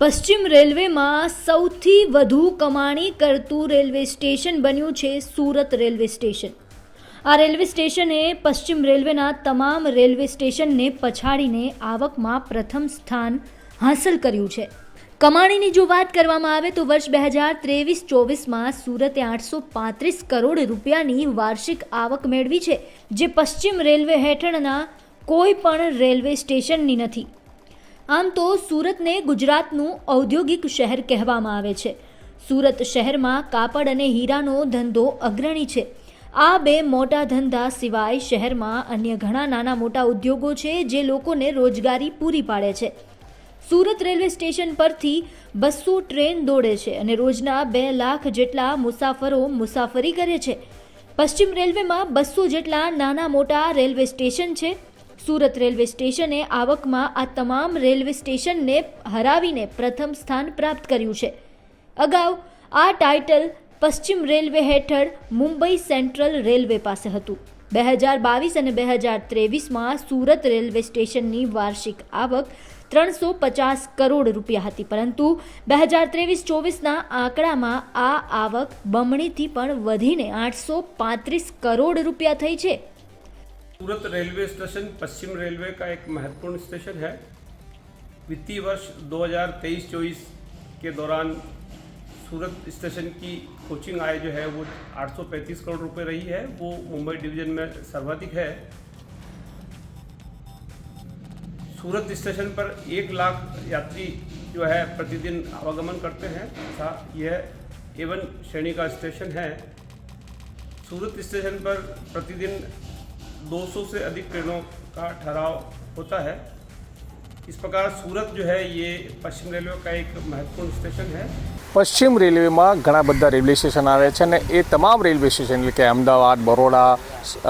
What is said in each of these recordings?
પશ્ચિમ રેલવેમાં સૌથી વધુ કમાણી કરતું રેલવે સ્ટેશન બન્યું છે સુરત રેલવે સ્ટેશન. આ રેલવે સ્ટેશને પશ્ચિમ રેલવેના તમામ રેલવે સ્ટેશનને પછાડીને આવકમાં પ્રથમ સ્થાન હાંસલ કર્યું છે. કમાણીની જો વાત કરવામાં આવે તો વર્ષ બે હજાર ત્રેવીસ ચોવીસમાં સુરતે આઠસો પાંત્રીસ કરોડ રૂપિયાની વાર્ષિક આવક મેળવી છે, જે પશ્ચિમ રેલવે હેઠળના કોઈ પણ રેલવે સ્ટેશનની નથી. આમ તો સુરતને ગુજરાતનું ઔદ્યોગિક શહેર કહેવામાં આવે છે. સુરત શહેરમાં કાપડ અને હીરાનો ધંધો અગ્રણી છે. આ બે મોટા ધંધા સિવાય શહેરમાં અન્ય ઘણા નાના મોટા ઉદ્યોગો છે જે લોકોને રોજગારી પૂરી પાડે છે. સુરત રેલવે સ્ટેશન પરથી બસો ટ્રેન દોડે છે અને રોજના બે લાખ જેટલા મુસાફરો મુસાફરી કરે છે. પશ્ચિમ રેલવેમાં બસો જેટલા નાના મોટા રેલવે સ્ટેશન છે. સુરત રેલવે સ્ટેશને આવકમાં આ તમામ રેલવે સ્ટેશનને હરાવીને પ્રથમ સ્થાન પ્રાપ્ત કર્યું છે. અગાઉ આ ટાઇટલ પશ્ચિમ રેલવે હેઠળ મુંબઈ સેન્ટ્રલ રેલવે પાસે હતું. બે હજાર બાવીસ અને બે હજાર ત્રેવીસમાં સુરત રેલવે સ્ટેશનની વાર્ષિક આવક ત્રણસો પચાસ કરોડ રૂપિયા હતી, પરંતુ બે હજાર ત્રેવીસ ચોવીસના આંકડામાં આ આવક બમણીથી પણ વધીને આઠસો પાંત્રીસ કરોડ રૂપિયા થઈ છે. सूरत रेलवे स्टेशन पश्चिम रेलवे का एक महत्वपूर्ण स्टेशन है। वित्तीय वर्ष 2023-24 के दौरान सूरत स्टेशन की कोचिंग आय जो है वो 835 करोड़ रुपए रही है। वो मुंबई डिवीज़न में सर्वाधिक है। सूरत स्टेशन पर एक लाख यात्री जो है प्रतिदिन आवागमन करते हैं। तथा यह एवन श्रेणी का स्टेशन है। सूरत स्टेशन पर प्रतिदिन 200 से अधिक ट्रेनों का ठहराव होता है इस प्रकार सूरत जो है ये पश्चिम रेलवे का एक महत्वपूर्ण स्टेशन है પશ્ચિમ રેલવેમાં ઘણા બધા રેલવે સ્ટેશન આવે છે અને એ તમામ રેલવે સ્ટેશન એટલે કે અમદાવાદ, બરોડા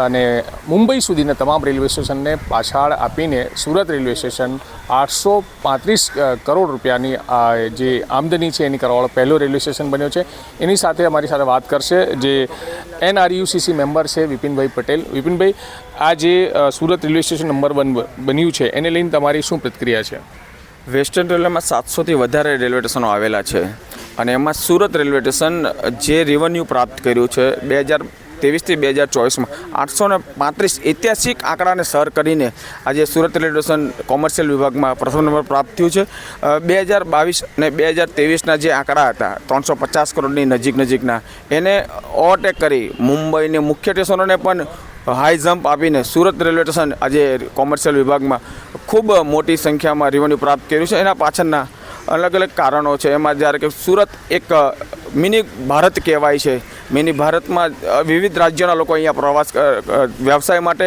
અને મુંબઈ સુધીના તમામ રેલવે સ્ટેશનને પાછળ આપીને સુરત રેલવે સ્ટેશન આઠસો પાંત્રીસ કરોડ રૂપિયાની જે આમદની છે એની કરવાવાળો પહેલો રેલવે સ્ટેશન બન્યો છે. એની સાથે અમારી સાથે વાત કરશે જે એનઆરયુસીસી મેમ્બર છે વિપિનભાઈ પટેલ. વિપિનભાઈ, આ જે Surat railway station number one બન્યું છે, એને લઈને તમારી શું પ્રતિક્રિયા છે? વેસ્ટર્ન રેલવેમાં સાતસોથી વધારે રેલવે સ્ટેશનો આવેલા છે. અને એમાં સુરત રેલવે સ્ટેશન જે રેવન્યુ પ્રાપ્ત કર્યું છે બે હજાર ત્રેવીસથી બે હજાર ચોવીસમાં આઠસો ને પાંત્રીસ ઐતિહાસિક આંકડાને સર કરીને આજે સુરત રેલવે સ્ટેશન કોમર્શિયલ વિભાગમાં પ્રથમ નંબર પ્રાપ્ત થયું છે. બે હજાર બાવીસ અને બે હજાર ત્રેવીસના જે આંકડા હતા, ત્રણસો પચાસ કરોડની નજીક નજીકના, એને ઓવરટેક કરી મુંબઈની મુખ્ય સ્ટેશનોને પણ હાઈ જમ્પ આપીને સુરત રેલવે સ્ટેશન આજે કોમર્શિયલ વિભાગમાં ખૂબ મોટી સંખ્યામાં રેવન્યુ પ્રાપ્ત કર્યું છે. એના પાછળના અલગ અલગ કારણો છે. એમાં જ્યારે કે સુરત એક મિની ભારત કહેવાય છે. મિની ભારતમાં વિવિધ રાજ્યોના લોકો અહીંયા પ્રવાસ વ્યવસાય માટે,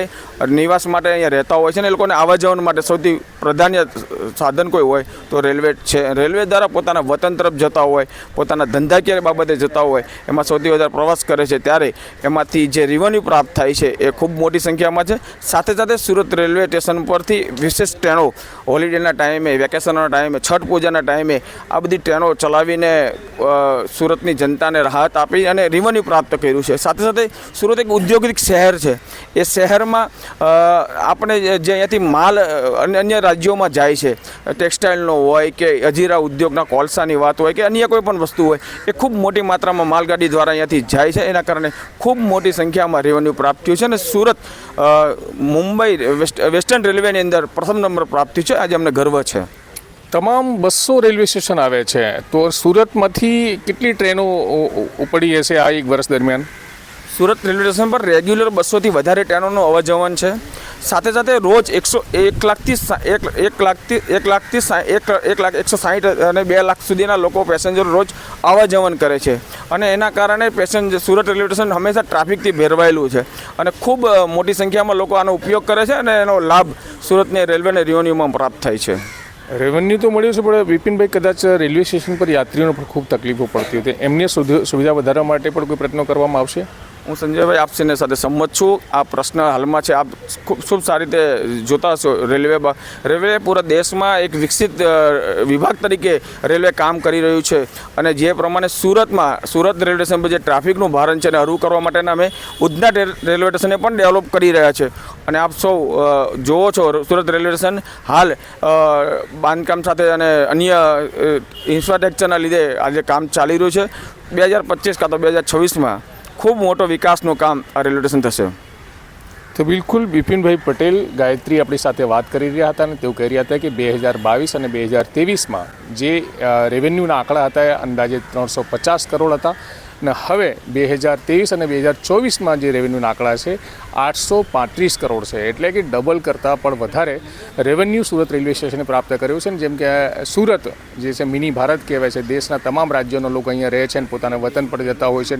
નિવાસ માટે અહીંયા રહેતા હોય છે ને એ લોકોને આવવા જવા માટે સૌથી પ્રાધાન્ય સાધન કોઈ હોય તો રેલવે છે. રેલવે દ્વારા પોતાના વતન તરફ જતા હોય પોતાના ધંધાકીય બાબતે જતા હોય એમાં સૌથી વધારે પ્રવાસ કરે છે ત્યારે એમાંથી જે રેવન્યુ પ્રાપ્ત થાય છે એ ખૂબ મોટી સંખ્યામાં છે. સાથે સાથે સુરત રેલવે સ્ટેશન પરથી વિશેષ ટ્રેનો હોલિડેના ટાઈમે વેકેશનના ટાઈમે છઠ પૂજાના ટાઈમે આ બધી ટ્રેનો ચલાવીને સુરતની જનતાને રાહત આપી અને રેવન્યુ પ્રાપ્ત કર્યું છે. સાથે સાથે સુરત એક ઔદ્યોગિક શહેર છે. એ શહેરમાં આપણે જે અહીંયાથી માલ અ, અન્ય અન્ય રાજ્યોમાં જાય છે. ટેક્સટાઇલનો હોય કે અજીરા ઉદ્યોગના કોલસાની વાત હોય કે અન્ય કોઈ પણ વસ્તુ હોય એ ખૂબ મોટી માત્રામાં માલગાડી દ્વારા અહીંયાથી જાય છે. એના કારણે ખૂબ મોટી સંખ્યામાં રેવન્યુ પ્રાપ્ત થયું છે અને સુરત મુંબઈ વેસ્ટ વેસ્ટર્ન રેલવેની અંદર પ્રથમ નંબર પ્રાપ્ત થયું છે. આજે અમને ગર્વ છે. તમામ બસો રેલવે સ્ટેશન આવે છે. તો સુરતમાંથી કેટલી ટ્રેનો ઉપડી હશે આ એક વર્ષ દરમિયાન? સુરત રેલવે સ્ટેશન પર રેગ્યુલર બસોથી વધારે ટ્રેનોનું અવર જવન છે. સાથે સાથે રોજ એકસો એક લાખથી એક એક લાખથી એક લાખથી એક એક લાખ એકસો સાહીઠ અને બે લાખ સુધીના લોકો પેસેન્જર રોજ આવવા જવન કરે છે. અને એના કારણે પેસેન્જર સુરત રેલવે સ્ટેશન હંમેશા ટ્રાફિકથી ભેરવાયેલું છે. અને ખૂબ મોટી સંખ્યામાં લોકો આનો ઉપયોગ કરે છે અને એનો લાભ સુરતની રેલવેને રિવન્યુમાં પ્રાપ્ત થાય છે. રેવન્યુ તો મળ્યું છે, પણ વિપિનભાઈ કદાચ રેલવે સ્ટેશન પર યાત્રીઓને પણ ખૂબ તકલીફો પડતી હતી એમની સુવિધા વધારવા માટે પણ કોઈ પ્રયત્નો કરવામાં આવશે? હું સંજયભાઈ આપસીને સાથે સંમત છું. આ પ્રશ્ન હાલમાં છે. આપ ખૂબ ખૂબ સારી રીતે જોતા હશો. રેલવે રેલવે પૂરા દેશમાં એક વિકસિત વિભાગ તરીકે રેલવે કામ કરી રહ્યું છે. અને જે પ્રમાણે સુરતમાં, સુરત રેલવે સ્ટેશન પર જે ટ્રાફિકનું ભારણ છે એને હરું કરવા માટેના અમે ઉધના રેલવે સ્ટેશને પણ ડેવલપ કરી રહ્યા છે. અને આપ સૌ જુઓ છો સુરત રેલવે સ્ટેશન. હાલ બાંધકામ સાથે અને અન્ય ઇન્ફ્રાસ્ટ્રક્ચરના લીધે આજે કામ ચાલી રહ્યું છે. બે હજાર પચીસ કાં તો બે હજાર છવ્વીસમાં ખૂબ મોટો વિકાસનું કામ આ રેલવે સ્ટેશન થશે. તો બિલકુલ બિપિનભાઈ પટેલ ગાયત્રી આપણી સાથે વાત કરી રહ્યા હતા અને તેઓ કહી રહ્યા હતા કે બે હજાર બાવીસ અને બે હજાર ત્રેવીસમાં જે રેવન્યુના આંકડા હતા અંદાજે ત્રણસો પચાસ કરોડ હતા. અને હવે બે હજાર ત્રેવીસ અને બે હજાર ચોવીસમાં જે રેવન્યુના આંકડા છે, આઠસો પાંત્રીસ કરોડ છે. એટલે કે ડબલ કરતાં પણ વધારે રેવન્યુ સુરત રેલવે સ્ટેશને પ્રાપ્ત કર્યું છે. જેમ કે સુરત જે છે મિની ભારત કહેવાય છે, દેશના તમામ રાજ્યોના લોકો અહીંયા રહે છે અને પોતાના વતન પર જતા હોય છે.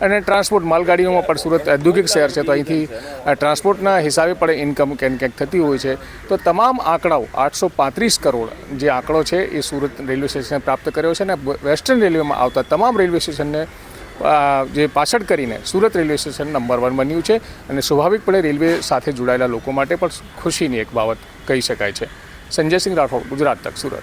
અને ટ્રાન્સપોર્ટ માલગાડીઓમાં પણ સુરત ઔદ્યોગિક શહેર છે. તો અહીંથી ટ્રાન્સપોર્ટના હિસાબે પણ ઇન્કમ ક્યાંક ક્યાંક થતી હોય છે. તો તમામ આંકડાઓ, આઠસો પાંત્રીસ કરોડ જે આંકડો છે, એ સુરત રેલવે સ્ટેશને પ્રાપ્ત કર્યો છે. અને વેસ્ટર્ન રેલવેમાં આવતા તમામ રેલવે સ્ટેશનને જે પાછળ કરીને Surat railway station number one બન્યું છે અને સ્વાભાવિકપણે રેલવે સાથે જોડાયેલા લોકો માટે પણ ખુશીની એક બાબત કહી શકાય છે. સંજયસિંહ રાઠોડ, ગુજરાત તક, સુરત.